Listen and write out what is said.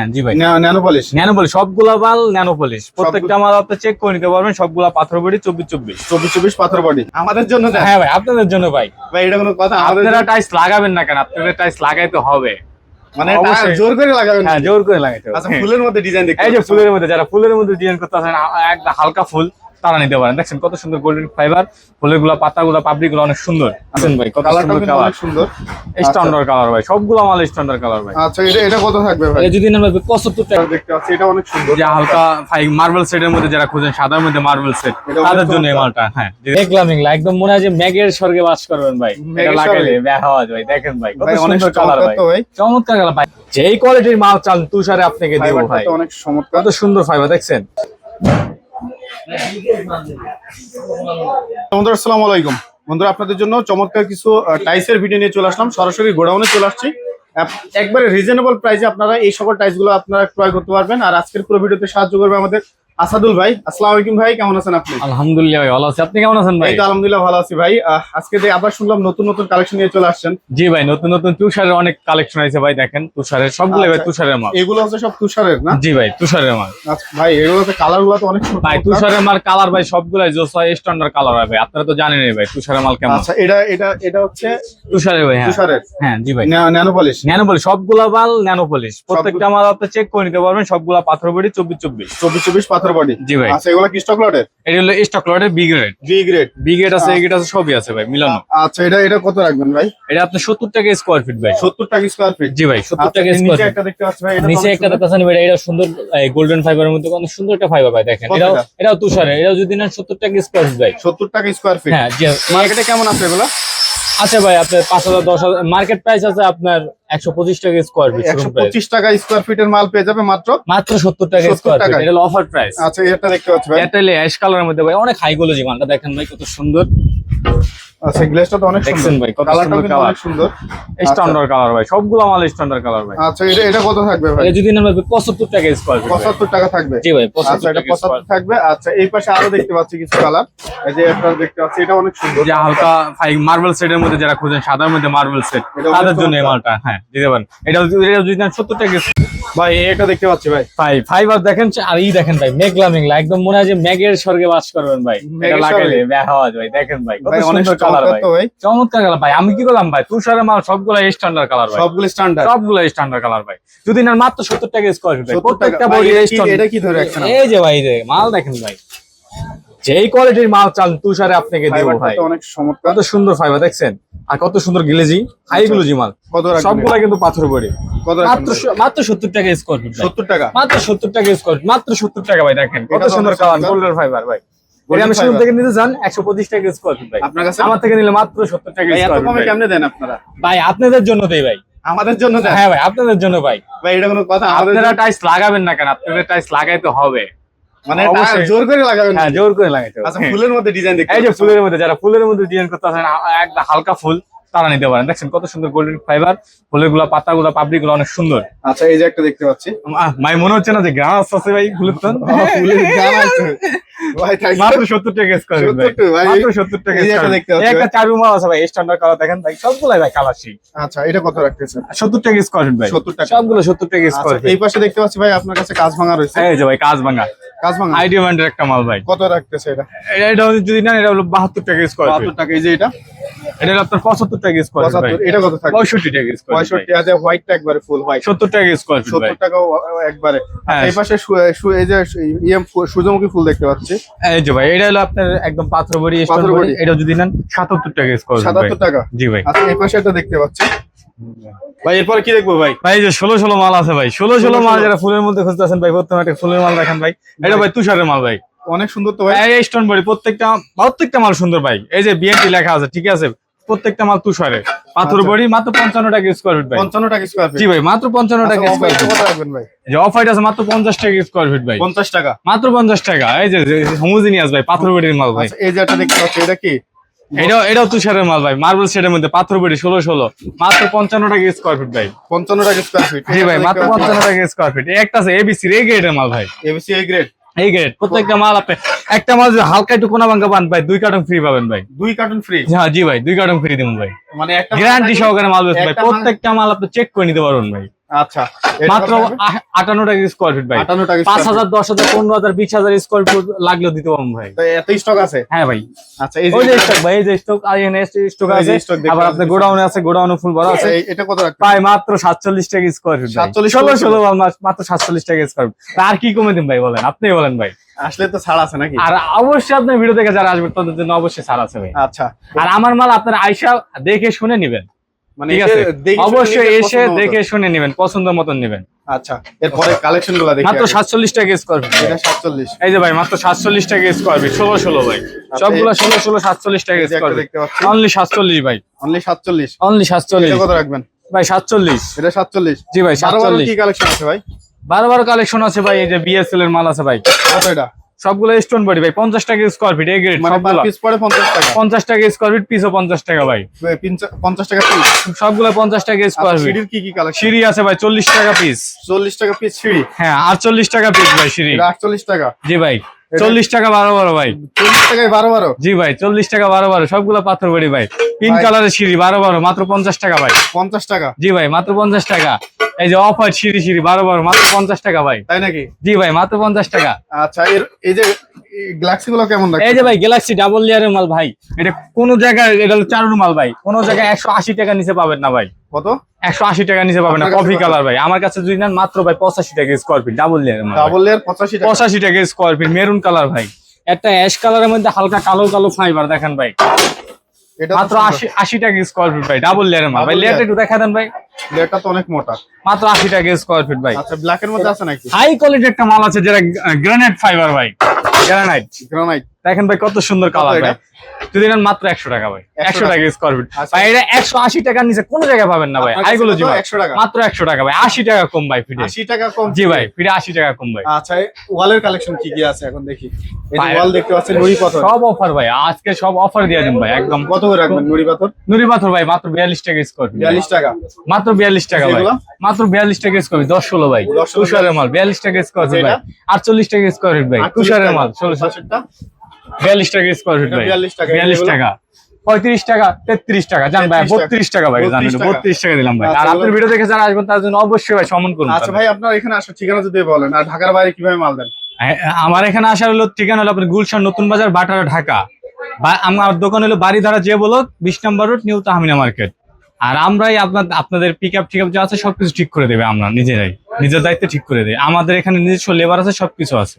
হ্যাঁ জি ভাই। ন্যানো পলিশ ন্যানো পলিশ সবগুলা বাল ন্যানো পলিশ প্রত্যেকটা মাল আপনি চেক করে নিতে পারবেন সবগুলা পাথর বডি চব্বিশ চব্বিশ। চব্বিশ চব্বিশ পাথর বডি। আমাদের জন্য হ্যাঁ ভাই আপনাদের জন্য ভাই। ভাই এটা কোনো কথা আপনারা টাইস লাগাবেন না কেন? আপনাদের টাইস লাগাইতে হবে। মানে জোর করে লাগাবেন। হ্যাঁ জোর করে লাগাইতে হবে। আচ্ছা ফুলের মধ্যে ডিজাইন দেখতে এই যে ফুলের মধ্যে যারা ফুলের মধ্যে ডিজাইন করতে আসেন একটা হালকা ফুল। তারা নিতে পারেন। দেখছেন কত সুন্দর গোল্ডেন ফাইবার ফুলেরগুলা পাতা গুলা পাপড়ি গুলো অনেক সুন্দর। আছেন ভাই কত সুন্দর কালার অনেক সুন্দর। স্ট্যান্ডার্ড কালার ভাই সবগুলো মাল স্ট্যান্ডার্ড কালার ভাই। আচ্ছা এটা এটা কত থাকবে ভাই? যদি নেন ভাই পঁচাত্তর টাকা। দেখতে পাচ্ছি এটা অনেক সুন্দর। যে হালকা মার্বেল সেটের মধ্যে যারা খুঁজেন সাদার মধ্যে মার্বেল সেট তাদের জন্য এই মালটা হ্যাঁ। দেখলাম এগুলা একদম মনে হয় যে ম্যাগের স্বর্গে বাস করবেন ভাই। এটা লাগাইলে স্বর্গে। ব্যাহ আওয়াজ ভাই দেখেন ভাই কত অনেক সুন্দর কালার ভাই। চমৎকার কালার ভাই। যেই কোয়ালিটির মাল চান তুষারে আপনাকে দেবো ভাই অনেক চমৎকার। কত সুন্দর ফাইবার দেখছেন? বন্ধুরা, আসসালামু আলাইকুম। বন্ধুরা, আপনাদের জন্য চমৎকার কিছু টাইসের ভিডিও নিয়ে চলে আসলাম। সরাসরি গোডাউনে চলে আসছি। একবারে রিজনেবল প্রাইসে আপনারা এই সকল টাইসগুলো আপনারা ক্রয় করতে পারবেন। আর আজকের পুরো ভিডিওতে সাহায্য করবে আমাদের আসাদুল ভাই আসসালামু আলাইকুম ভাই কেমন আছেন আপনি? আলহামদুলিল্লাহ ভাই ভালো আছি। আপনি কেমন আছেন ভাই? এই তো আলহামদুলিল্লাহ ভালো আছি ভাই। আজকে যে আবার শুনলাম নতুন নতুন কালেকশন নিয়ে চলে আসছেন। জি ভাই নতুন নতুন তুষারের অনেক কালেকশন আছে ভাই দেখেন তুষারের সবগুলো ভাই আচ্ছা। তুষারের মাল। এগুলো হচ্ছে সব তুষারের না? জি ভাই তুষারের মাল। আচ্ছা ভাই এগুলো কালারগুলো তো অনেক ভাই তুষারের মাল কালার ভাই সবগুলাই জোসা স্ট্যান্ডার্ড কালার হয় ভাই আপনারা তো জানেনই ভাই তুষারের মাল কেমন। আচ্ছা এটা এটা এটা হচ্ছে তুষারের ভাই হ্যাঁ। তুষারের? হ্যাঁ জি ভাই। ন্যানো পলিশ ন্যানো পলিশ সবগুলা মাল ন্যানো পলিশ প্রত্যেকটা মাল আপনি চেক করে নিতে পারবেন সবগুলা পাথর বডি চব্বিশ চব্বিশ। চব্বিশ চব্বিশ পাথর বডি জি ভাই। আচ্ছা এগুলো কি স্টক লটের এটা হলো স্টক লটের B grade B grade B grade আছে এ গ্রেড আছে সবই আছে ভাই মিলানো। আচ্ছা এটা এটা কত রাখবেন ভাই? এটা আপনি সত্তর টাকা স্কোয়ার ফিট ভাই। সত্তর টাকা স্কোয়ার ফিট জি ভাই সত্তর টাকা নিচে স্কোয়ার একটা দেখতে পাচ্ছি ভাই এটা নিচে একটা সুন্দর। এটা গোল্ডেন ফাইবারের মধ্যে কত সুন্দর একটা ফাইবার ভাই দেখেন। এটাও এটা? এটাও তুষারের এটাও যদি নেন সত্তর টাকা স্কোয়ার ফিট ভাই। সত্তর টাকা স্কোয়ার ফিট হ্যাঁ মার্কেটে কেমন আছে এগুলো? আচ্ছা ভাই আপনার পাঁচ হাজার দশ হাজার মার্কেট প্রাইস আছে আপনার একশো পঁচিশ টাকা স্কোয়ার ফিট একশো পঁচিশ টাকা স্কোয়ার ফিটের মাল পেয়ে যাবে মাত্র? মাত্র সত্তর টাকা স্কোয়ার ফিট। এটা অফার প্রাইস আচ্ছা এটা দেখতে পাচ্ছি ভাই। এয়ারটেল অ্যাশ কালারের মধ্যে ভাই অনেক হাই গোলজি মালটা দেখেন ভাই কত সুন্দর। আচ্ছা গ্লেসটা তো অনেক সুন্দর। ভাই, কত সুন্দর কিন্তু অনেক সুন্দর। স্ট্যান্ডার্ড কালার ভাই সবগুলো মাল স্ট্যান্ডার্ড কালার ভাই। আচ্ছা এটা এটা কত থাকবে ভাই? এটা যদি নেন ভাই পঁচাত্তর টাকা স্কোয়ার ফিট পঁচাত্তর টাকা থাকবে। জি ভাই আচ্ছা এটা টাকা স্কোয়ার পঁচাত্তর থাকবে। আচ্ছা এই পাশে আরও দেখতে পাচ্ছি কিছু কালার এই যে একটা দেখতে পাচ্ছি এটা অনেক সুন্দর। যে হালকা মার্বেল সেটের মধ্যে যারা খুঁজেন সাদার মধ্যে মার্বেল সেট তাদের জন্য এই মালটা হ্যাঁ দিতে পারেন। এটা যদি- এটা যদি সত্তর টাকা ভাই এটা দেখতে পাচ্ছি ভাই। ভাই ফাইবার দেখেন আর ই দেখেন ভাই মেঘলা মেঘলা একদম মনে হয় যে মেঘের স্বর্গে বাস করবেন ভাই। এটা লাগাইলে আওয়াজ ভাই দেখেন ভাই কত সুন্দর কালার চমৎকার ভাই। কালার ভাই। আমি কি করলাম ভাই তুষারের মাল সবগুলো স্ট্যান্ডার্ড কালার ভাই। সবগুলো স্ট্যান্ডার্ড সবগুলো স্ট্যান্ডার্ড কালার ভাই। যদি নেন মাত্র সত্তর টাকা স্কোয়ার ফিট ভাই প্রত্যেকটা বডি এটা কি- এটা কি ধরে রাখছেন এই যে ভাই যে মাল দেখেন ভাই। যেই কোয়ালিটির মাল চান তুষারে আপনাকে দেবো ভাই। অনেক চমৎকার। কত সুন্দর ফাইবার দেখছেন? আর কত সুন্দর গিলেজি হাই গুলোজি মাল। সবগুলা কিন্তু পাথর বডি মাত্র রাখবেন স- মাত্র সত্তর টাকা স্কোয়ার ফিট সত্তর টাকা? মাত্র সত্তর টাকা স্কোয়ার মাত্র সত্তর টাকা ভাই দেখেন। কত এটা সুন্দর কালার চমৎকার। ফাইবার ভাই। আমি শুরু থেকে নিতে চান একশো পঁচিশ টাকা স্কোয়ার ফিট ভাই। আপনার কাছে? আমার থেকে নিলে মাত্র সত্তর টাকা ভাই এত স্কোয়ার কমে ফিট কেমনে দেন আপনারা? ভাই আপনাদের জন্য দেই ভাই। আমাদের জন্য হ্যাঁ ভাই আপনাদের জন্য ভাই। ভাই এটা কোনো কথা আপনারা টাইস লাগাবেন না কেন? আপনাদের টাইস লাগাইতে হবে। মানে জোর করে লাগাবেন? হ্যাঁ জোর করে লাগাইতে হবে। আচ্ছা ফুলের মধ্যে ডিজাইন দেখতে এই যে ফুলের মধ্যে যারা ফুলের মধ্যে ডিজাইন করতে আছেন একটা হালকা ফুল। তারা নিতে পারেন। দেখছেন কত সুন্দর গোল্ডেন ফাইবার ফুলেরগুলা পাতা গুলা পাপড়ি গুলো অনেক সুন্দর। আচ্ছা এই যে একটা দেখতে পাচ্ছি। ভাই মনে হচ্ছে না যে গ্রাম আছে ভাই ফুলের তো হ্যাঁ, ফুলের মাত্র সত্তর টাকা স্কোয়ার ভাই। মাত্র সত্তর টাকা একটা দেখতে পাচ্ছি এই চারু মাল আছে ভাই স্ট্যান্ডার্ড কালার দেখেন ভাই সবগুলাই ভাই কালার সেই আচ্ছা এটা কত রাখতেছেন? সত্তর টাকা স্কোয়ার ফিট ভাই। 70 টাকা। সবগুলো সত্তর টাকা আচ্ছা, স্কোয়ার এই পাশে দেখতে পাচ্ছি ভাই আপনার কাছে কাজ ভাঙা রয়েছে। এই যে ভাই কাজ ভাঙা। একটা মাল ভাই। কত রাখতেছে এটা? এটা যদি না এটা হলো বাহাত্তর টাকা স্কোয়ার টাকা এই যে এটা? আপনার পঁচাত্তর টাকা স্কোয়ার ফিট এটা কত টাকা স্কোয়ার ফিট আছে হোয়াইটটা একবারে ফুল হোয়াইট টাকা স্কোয়ার টাকাও একবারে। হ্যাঁ। এই পাশে সু- সু- এই যে ইয়ে সূর্যমুখী ফুল দেখতে পাচ্ছি। এই যে ভাই এটা হলো আপনার একদম পাথর বড়ি স্টোন। এটা যদি নেন সাতাত্তর টাকা স্কোয়ার সাতাত্তর টাকা? জি ভাই। আচ্ছা এই পাশে দেখতে পাচ্ছি। ভাই এরপর কি দেখব ভাই? ভাই যে ষোলো ষোলো মাল আছে ভাই ষোলো ষোলো মাল যারা ফুলের মধ্যে খুঁজতেছেন ভাই প্রথমে একটা ফুলের মাল দেখেন ভাই। এটা ভাই তুষারের মাল ভাই। অনেক সুন্দর তো ভাই। এই স্টোন বড়ি প্রত্যেকটা প্রত্যেকটা মাল সুন্দর ভাই। এই যে বিএনটি লেখা আছে ঠিক আছে? প্রত্যেকটা মাল তুষারে। পাথর আচ্ছা। বড়ি মাত্র পঞ্চান্ন টাকা স্কোয়ার ফিট ভাই। পঞ্চান্ন টাকা স্কোয়ার ফিট জি ভাই মাত্র পঞ্চান্ন টাকা আচ্ছা, স্কোয়ার ফিট কত রাখবেন ভাই? যে অফ হোয়াইট আছে মাত্র পঞ্চাশ টাকা স্কোয়ার ফিট ভাই। পঞ্চাশ টাকা। মাত্র পঞ্চাশ টাকা। এই যে হোমোজিনিয়াস ভাই পাথর বড়ির মাল ভাই। আচ্ছা এই যে একটা দেখতে পাচ্ছি এটা কি? এটাও এটাও তুষারের মাল ভাই। মার্বেল সেটের মধ্যে পাথর বড়ি ষোলো ষোলো। মাত্র পঞ্চান্ন টাকা স্কোয়ার ফিট ভাই। পঞ্চান্ন টাকা স্কোয়ার ফিট জি ভাই মাত্র পঞ্চান্ন টাকা স্কোয়ার ফিট একটা আছে এবিসি রে গ্রেডের মাল ভাই। এবিসি এ গ্রেড এই গ্রেড প্রত্যেকটা মাল আপনি একটা মাল যদি হালকা একটু কোনা ভাঙ্গা পান ভাই দুই কার্টন ফ্রি পাবেন ভাই। দুই কার্টুন ফ্রি হ্যাঁ জি ভাই দুই কার্টন ফ্রি ভাই। মানে গ্যারান্টি সহকারে মাল ভাই। প্রত্যেকটা মাল আপনি চেক করে নিতে পারবেন ভাই। আচ্ছা মাত্র আটান্ন টাকা স্কোয়ার ফিট ভাই। 58 টাকা পাঁচ হাজার দশ হাজার পনেরো হাজার বিশ হাজার স্কোয়ার ফিট লাগলেও দিতে পারব ভাই। এত স্টক আছে? হ্যাঁ ভাই। আচ্ছা এই যে যে স্টক ভাই এই যে স্টক আর এখানে স্টক আছে। stock আবার আপনার গোডাউনে আছে গোডাউনে ফুল ভরা আছে। এটা কত রাখবেন প্রায় মাত্র সাতচল্লিশ টাকা স্কোয়ার ফিট 47 ষোলো ষোলো মাত্র সাতচল্লিশ টাকা স্কোয়ার ফিট আর কি কমে দিন ভাই বলেন? আপনি বলেন ভাই। আসলে তো ছাড় আছে নাকি? আর অবশ্যই আপনার ভিডিও দেখে যারা আসবে তাদের জন্য অবশ্যই ছাড় আছে ভাই। আচ্ছা। আর আমার মাল আপনার আইসা দেখে শুনে নিবেন। মানে এসে দেখে শুনে অবশ্যই এসে দেখে শুনে নেবেন পছন্দ মতন নেবেন। আচ্ছা এরপরে কালেকশনগুলো দেখি মাত্র আগে। সাতচল্লিশ টাকা স্কোয়ার ফিট এটা সাতচল্লিশ। এই যে ভাই মাত্র সাতচল্লিশ টাকা স্কোয়ার ফিট ষোলো ষোলো ভাই। আচ্ছা, সবগুলো ষোলো ষোলো সাতচল্লিশ টাকা এই স্কোয়ার দেখতে পাচ্ছি। অনলি সাতচল্লিশ ভাই। অনলি সাতচল্লিশ। অনলি সাতচল্লিশ। এটা কত রাখবেন? ভাই সাতচল্লিশ। এটা সাতচল্লিশ। জি ভাই বারো বারো সাতচল্লিশ। কি কালেকশন আছে ভাই? বারো বারো কালেকশন আছে ভাই এই যে বিএসএল এর মাল আছে ভাই। কত এটা? সবগুলো স্টোন বডি ভাই পঞ্চাশ টাকা স্কোয়ার ফিট এই গ্রেড পিস পঞ্চাশ টাকা। পঞ্চাশ টাকা স্কোয়ার ফিট পিসও পঞ্চাশ টাকা ভাই। পিঞ্চ- পঞ্চাশ টাকা পিস সবগুলো পঞ্চাশ টাকা স্কোয়ার ফিট সিঁড়ির কি কি কালেকশন সিঁড়ি আছে ভাই চল্লিশ টাকা পিস চল্লিশ টাকা পিস সিঁড়ি? হ্যাঁ আটচল্লিশ টাকা পিস ভাই সিঁড়ি। আটচল্লিশ টাকা। জি ভাই চল্লিশ টাকা বারো বারো ভাই। চল্লিশ টাকায় বারো বারো? জি ভাই চল্লিশ টাকা বারো বারো সবগুলো পাথর বাড়ি ভাই। পিঙ্ক কালারের সিঁড়ি বারো বারো মাত্র পঞ্চাশ টাকা ভাই। পঞ্চাশ টাকা? জি ভাই মাত্র পঞ্চাশ টাকা। এই যে অফ হোয়াইট সিঁড়ি সিঁড়ি বারো বারো মাত্র পঞ্চাশ টাকা ভাই। তাই নাকি? জি ভাই মাত্র পঞ্চাশ টাকা। আচ্ছা এর এই যে গুলো কেমন এই যে ভাই গ্যালাক্সি ডাবল লেয়ারের মাল ভাই। এটা কোনো জায়গায় এটা হলো চারুর মাল ভাই। কোনো জায়গায় একশো আশি টাকা নিচে পাবেন না ভাই। কত? একশো আশি টাকা নিচে পাবেন না কফি কালার ভাই। আমার কাছে নেন মাত্র ভাই পঁচাশি টাকা square feet double double layer পঁচাশি পঁচাশি টাকা স্কোয়ার ফিট মেরুন কালার ভাই। একটা অ্যাশ কালারের মধ্যে হালকা কালো কালো ফাইবার দেখেন ভাই। মাত্র আশি আশি টাকা স্কোয়ার ফিট ভাই। ডাবল লেয়ারের মাল। ভাই লেয়ারটা। একটু দেখা দেন ভাই। লেয়ারটা তো অনেক মোটা। মাত্র আশি টাকা স্কোয়ার ফিট ভাই। আচ্ছা ব্ল্যাক এর মধ্যে আছে নাকি? হাই কোয়ালিটি একটা মাল আছে যেটা গ্রানাইট ফাইবার ভাই। গ্রানাইট গ্রানাইট দেখেন ভাই কত সুন্দর কালার? ভাই। যদি নেন মাত্র একশো টাকা ভাই। একশো টাকা। স্কোয়ার ফিট আচ্ছা। ভাই এটা একশো আশি টাকার নিচে কোনো জায়গায় পাবেন না ভাই। আপনার কাছে হাইগুলো জি কত? ভাই 100 টাকা? মাত্র একশো টাকা ভাই। আশি টাকা কম ভাই ফিটে আশি টাকা কম জি ভাই ফিটে আশি টাকা কম ভাই। আচ্ছা ওয়ালের কালেকশন কি কি আছে এখন দেখি। নুড়ি সব অফার ভাই। আজকে সব অফার দিয়ে দিন ভাই একদম। কত করে রাখবেন নুড়ি পাথর? নুরি পাথর ভাই মাত্র বিয়াল্লিশ টাকা স্কোয়ার ফিট বিয়াল্লিশ টাকা। মাত্র বিয়াল্লিশ টাকা ভাই। মাত্র বিয়াল্লিশ টাকা স্কোয়ার ফিট দশ ষোলো ভাই। 10 তুষারের মাল বিয়াল্লিশ টাকা স্কোয়ার ফিট ভাই। আটচল্লিশ টাকা স্কোয়ার ফিট ভাই। 48 তুষারের মাল ষোলো পাশেরটা? বিয়াল্লিশ টাকা স্কোয়ার ফিট ভাই। বিয়াল্লিশ টাকা পঁয়ত্রিশ টাকা তেত্রিশ টাকা। জান ভাই বত্রিশ টাকা ভাই জান বত্রিশ টাকা। দিলাম ভাই। আচ্ছা, আর আপনার ভিডিও দেখে যারা আসবেন তার জন্য অবশ্যই ভাই সম্মান করুন আচ্ছা ভাই আপনার এখানে আসার ঠিকানা যদি বলেন আর ঢাকার বাইরে কীভাবে মাল দেন? হ্যাঁ, আমার এখানে আসার হলো ঠিকানা হলো আপনার গুলশান নতুন বাজার বাটারা ঢাকা। বা আমার দোকান হলো বাড়িধারা যে বলো বিশ নম্বর রোড নিউ তাহমিনা মার্কেট। আর আমরাই আপনার আপনাদের পিক আপ ঠিক আপ যা আছে সবকিছু ঠিক করে দেবে আমরা নিজেরাই। নিজের দায়িত্বে ঠিক করে দেয় আমাদের এখানে নিজস্ব লেবার আছে সবকিছু আছে।